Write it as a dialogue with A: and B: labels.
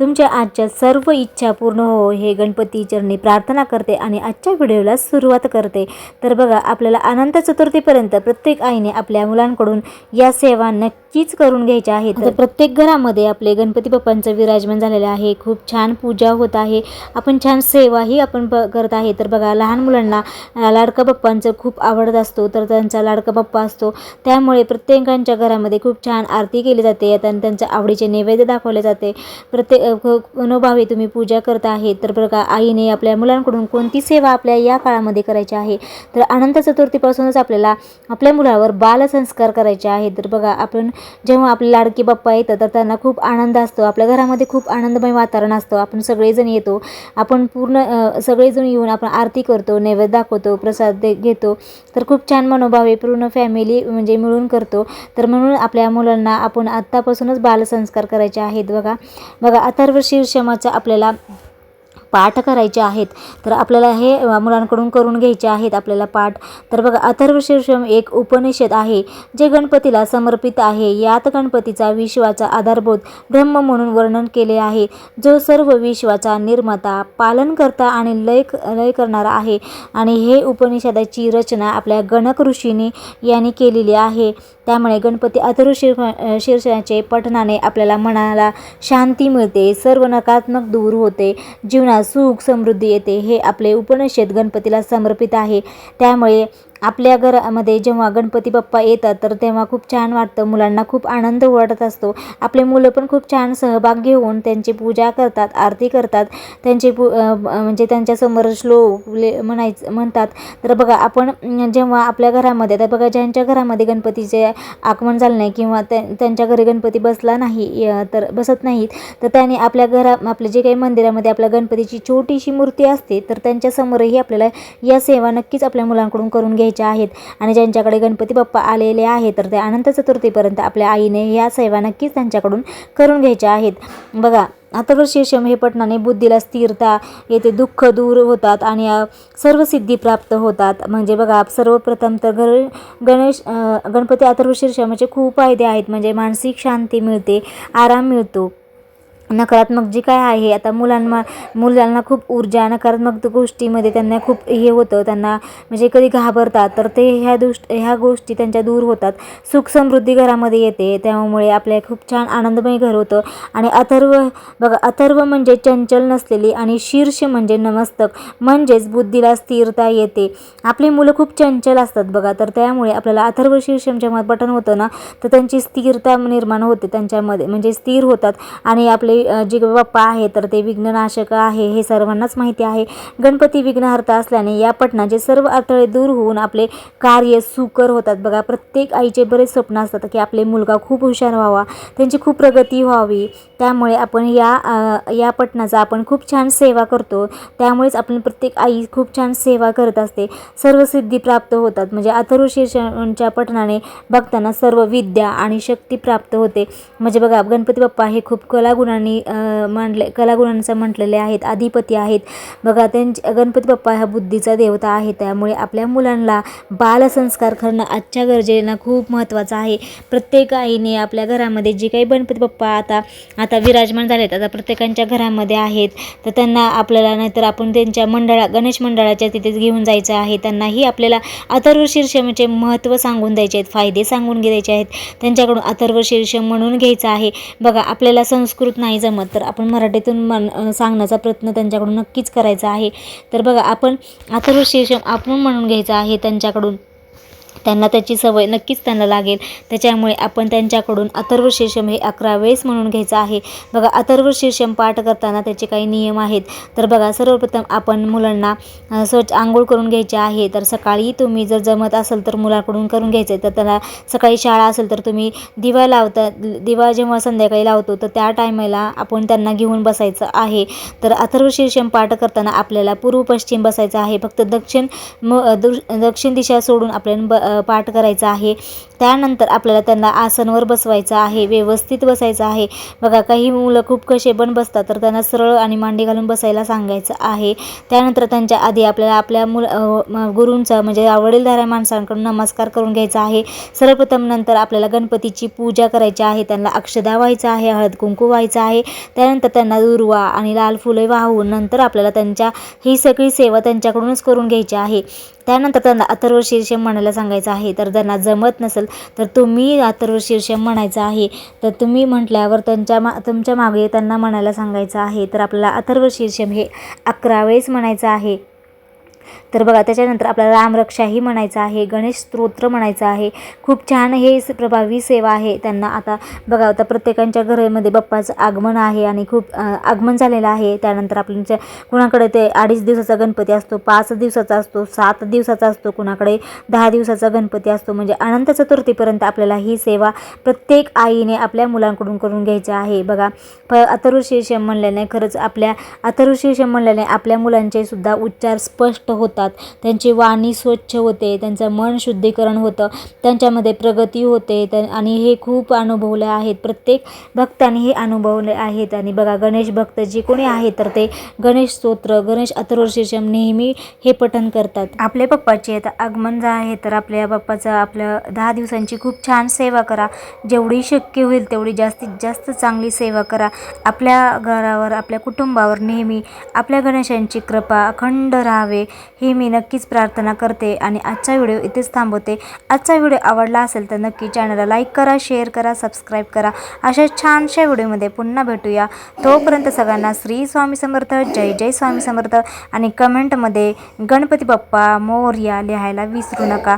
A: तुमच्या आजच्या सर्व इच्छा पूर्ण हो हे गणपती चरणी प्रार्थना करते आणि आजच्या व्हिडिओला सुरुवात करते. तर बघा आपल्याला अनंत चतुर्थीपर्यंत प्रत्येक आईने आपल्या मुलांकडून या सेवा नक्कीच करून घ्यायच्या आहेत. तर प्रत्येक घरामध्ये आपले गणपती बाप्पांचं विराजमान झालेलं आहे. खूप छान पूजा होत आहे. आपण छान सेवाही आपण ब करत आहे. तर बघा लहान मुलांना लाडका बाप्पांचं खूप आवडत असतो. तर त्यांचा लाडका बाप्पा असतो. त्यामुळे प्रत्येकांच्या घरामध्ये खूप छान आरती केली जाते आणि त्यांच्या आवडीचे नैवेद्य दाखवले जाते. प्रत्येक मनोभावे तुम्ही पूजा करत आहे तर बघा आईने आपल्या मुलांकडून कोणती सेवा आपल्या या काळामध्ये करायची आहे? तर अनंत चतुर्थीपासूनच आपल्याला आपल्या मुलावर बालसंस्कार करायचे आहेत. तर बघा आपण जेव्हा आपले लाडकी बाप्पा येतात तर त्यांना खूप आनंद असतो. आपल्या घरामध्ये खूप आनंदमय वातावरण असतं. आपण सगळेजण येतो. आपण पूर्ण सगळेजण येऊन आपण आरती करतो नैवेद्य दाखवतो प्रसाद दे घेतो. तर खूप छान मनोभावे पूर्ण फॅमिली म्हणजे मिळून करतो. तर म्हणून आपल्या मुलांना आपण आत्तापासूनच बालसंस्कार करायचे आहेत. बघा बघा अथर्व शीर्षमाचं आपल्याला पाठ करायचे आहेत. तर आपल्याला हे मुलांकडून करून घ्यायचे आहेत आपल्याला पाठ. तर बघा अथर्व शीर्षम एक उपनिषद आहे जे गणपतीला समर्पित आहे. यात गणपतीचा विश्वाचा आधारभूत ब्रह्म म्हणून वर्णन केले आहे. जो सर्व विश्वाचा निर्माता पालनकर्ता आणि लय लय करणारा आहे. आणि हे उपनिषदाची रचना आपल्या गणक ऋषीने यांनी केलेली आहे. त्यामुळे गणपती अथर्व शीर्ष शीर्षाचे पठनाने आपल्याला मनाला शांती मिळते सर्व नकारात्मक दूर होते. जीवनात सुख समृद्धी येते. हे आपले उपनिषद गणपतीला समर्पित आहे. त्यामुळे आपल्या घरामध्ये जेव्हा गणपती बाप्पा येतात तर तेव्हा खूप छान वाटतं. मुलांना खूप आनंद वाटत असतो. आपले मुलं पण खूप छान सहभाग घेऊन त्यांची पूजा करतात आरती करतात. त्यांची पू म्हणजे त्यांच्यासमोर श्लोक ले म्हणायचं म्हणतात. तर बघा आपण जेव्हा आपल्या घरामध्ये तर बघा ज्यांच्या घरामध्ये गणपतीचे आगमन झालं नाही किंवा त्यांच्या घरी गणपती बसला नाही तर बसत नाहीत तर त्यांनी आपल्या घरा आपले जे काही मंदिरामध्ये आपल्या गणपतीची छोटीशी मूर्ती असते तर त्यांच्यासमोरही आपल्याला या सेवा नक्कीच आपल्या मुलांकडून करून घ्यायच्या आहेत. आणि ज्यांच्याकडे गणपती बाप्पा आलेले आहे तर ते अनंत चतुर्थीपर्यंत आपल्या आईने या सेवा नक्कीच त्यांच्याकडून करून घ्यायच्या आहेत. बघा अथर्व शीर्षम हे पटनाने बुद्धीला स्थिरता येथे दुःख दूर होतात आणि सर्व सिद्धी प्राप्त होतात. म्हणजे बघा सर्वप्रथम तर घर गणेश गणपती अथर्व शीर्षमाचे खूप फायदे आहेत. म्हणजे मानसिक शांती मिळते आराम मिळतो. नकारात्मक जी काय आहे आता मुलांना मुलांना खूप ऊर्जा नकारात्मक गोष्टीमध्ये त्यांना खूप हे होतं त्यांना म्हणजे कधी घाबरतात तर ते ह्या दुष्ट ह्या गोष्टी त्यांच्या दूर होतात. सुख समृद्धी घरामध्ये येते त्यामुळे आपल्या खूप छान आनंदमय घर होतं. आणि अथर्व बघा अथर्व म्हणजे चंचल नसलेली आणि शीर्ष म्हणजे नमस्तक म्हणजेच बुद्धीला स्थिरता येते. आपली मुलं खूप चंचल असतात बघा तर त्यामुळे आपल्याला अथर्व शीर्षम जेव्हा पठण होतं ना तर त्यांची स्थिरता निर्माण होते त्यांच्यामध्ये म्हणजे स्थिर होतात. आणि आपले जी जे बाप्पा आहे तर ते विघ्ननाशक आहे हे सर्वांनाच माहिती आहे. गणपती विघ्नहर्ता असल्याने या पटनाचे सर्व अडथळे दूर होऊन आपले कार्य सुकर होतात. बघा प्रत्येक आईचे बरेच स्वप्न असतात की आपले मुलगा खूप हुशार व्हावा त्यांची खूप प्रगती व्हावी. त्यामुळे आपण या या पटनाचा आपण खूप छान सेवा करतो. त्यामुळेच आपण प्रत्येक आई खूप छान सेवा करत असते. सर्व सिद्धी प्राप्त होतात. म्हणजे अथर्व शीर्षांच्या पठणाने बघताना सर्व विद्या आणि शक्ती प्राप्त होते. म्हणजे बघा गणपती बाप्पा हे खूप कलागुणांनी अ, मांडले कलागुणांचं म्हटलेले आहेत अधिपती आहेत. बघा त्यांचे गणपती बाप्पा हा बुद्धीचा देवता आहे. त्यामुळे आपल्या मुलांना बालसंस्कार करणं आजच्या गरजेला खूप महत्त्वाचं आहे. प्रत्येक आईने आपल्या घरामध्ये जे काही गणपती बाप्पा आता आता विराजमान झालेत आता प्रत्येकांच्या घरामध्ये आहेत तर त्यांना आपल्याला नाहीतर आपण त्यांच्या मंडळा गणेश मंडळाच्या तिथेच घेऊन जायचं आहे. त्यांनाही आपल्याला अथर्व शीर्षमाचे महत्त्व सांगून द्यायचे आहेत फायदे सांगून घ्यायचे आहेत. त्यांच्याकडून अथर्व शीर्ष म्हणून घ्यायचं आहे. बघा आपल्याला संस्कृत नाही जमत तर आपण मराठीतून मन सांगण्याचा प्रयत्न त्यांच्याकडून नक्कीच करायचा आहे. तर बघा आपण अथर्व शीर्षम आपण म्हणून घ्यायचं आहे त्यांच्याकडून. त्यांना त्याची सवय नक्कीच त्यांना लागेल. त्याच्यामुळे आपण त्यांच्याकडून अथर्व शीर्षम हे अकरा वेळेस म्हणून घ्यायचं आहे. बघा अथर्व शीर्षम पाठ करताना त्याचे काही नियम आहेत. तर बघा सर्वप्रथम आपण मुलांना स्वच्छ आंघोळ करून घ्यायचे आहे. तर सकाळी तुम्ही जर जमत असेल तर मुलाकडून करून घ्यायचं आहे. तर त्याला सकाळी शाळा असेल तर तुम्ही दिवा लावता दिवा जेव्हा संध्याकाळी लावतो तर त्या टायमाला आपण त्यांना घेऊन बसायचं आहे. तर अथर्व शीर्षम पाठ करताना आपल्याला पूर्व पश्चिम बसायचं आहे. फक्त दक्षिण म दक्षिण दिशा सोडून आपल्याला ब पाठ करायचा आहे. त्यानंतर आपल्याला त्यांना आसनवर बसवायचं आहे व्यवस्थित बसायचं आहे. बघा काही मुलं खूप कसे पण बसतात तर त्यांना सरळ आणि मांडी घालून बसायला सांगायचं आहे. त्यानंतर त्यांच्या आधी आपल्याला आपल्या मुल गुरूंचा म्हणजे वडीलधाऱ्या माणसांकडून नमस्कार करून घ्यायचा आहे. सर्वप्रथम नंतर आपल्याला गणपतीची पूजा करायची आहे. त्यांना अक्षदा व्हायचं आहे हळद कुंकू व्हायचं आहे. त्यानंतर त्यांना दुर्वा आणि लाल फुले वाहून नंतर आपल्याला त्यांच्या ही सगळी सेवा त्यांच्याकडूनच करून घ्यायची आहे. त्यानंतर त्यांना अथर्व शीर्ष म्हणायला सांगायचं आहे तर त्यांना जमत नसेल तर तुम्ही अथर्व शीर्षम म्हणायचं आहे. तर तुम्ही म्हटल्यावर त्यांच्या मा तुमच्या मागे त्यांना म्हणायला सांगायचं आहे तर आपल्याला अथर्व शीर्षम हे अकरा वेळेस म्हणायचं आहे. तर बघा त्याच्यानंतर आपल्याला रामरक्षाही म्हणायचं आहे गणेश स्तोत्र म्हणायचं आहे. खूप छान हे प्रभावी सेवा आहे. त्यांना आता बघा आता प्रत्येकांच्या घरामध्ये बाप्पाचं आगमन आहे आणि खूप आगमन झालेलं आहे. त्यानंतर आपल्या कुणाकडे ते अडीच दिवसाचा गणपती असतो पाच दिवसाचा असतो सात दिवसाचा असतो कुणाकडे दहा दिवसाचा गणपती असतो. म्हणजे अनंत चतुर्थीपर्यंत आपल्याला ही सेवा प्रत्येक आईने आपल्या मुलांकडून करून घ्यायची आहे. बघा प अथर्व म्हणल्याने खरंच आपल्या अथर्व म्हणल्याने आपल्या मुलांचे सुद्धा उच्चार स्पष्ट होतात. त्यांची वाणी स्वच्छ होते त्यांचं मन शुद्धीकरण होतं त्यांच्यामध्ये प्रगती होते त्या आणि हे खूप अनुभवले आहेत. प्रत्येक भक्तांनी हे अनुभवले आहेत. आणि बघा गणेश भक्त जे कोणी आहेत तर ते गणेश स्तोत्र गणेश अथर्वशीर्षम नेहमी हे पठण करतात. आपल्या पप्पाचे आता आगमन जे आहे तर आपल्या बाप्पाचं आपल्या दहा दिवसांची खूप छान सेवा करा. जेवढी शक्य होईल तेवढी जास्तीत जास्त चांगली सेवा करा. आपल्या घरावर आपल्या कुटुंबावर नेहमी आपल्या गणेशांची कृपा अखंड राहावे. ही मी नक्कीच प्रार्थना करते आणि आजचा व्हिडिओ इथेच थांबवते. आजचा व्हिडिओ आवडला असेल तर नक्की चॅनलला लाईक करा शेअर करा सबस्क्राईब करा. अशा छानशा व्हिडिओमध्ये पुन्हा भेटूया. तोपर्यंत सगळ्यांना श्री स्वामी समर्थ जय जय स्वामी समर्थ आणि कमेंटमध्ये गणपती बाप्पा मोर्या लिहायला विसरू नका.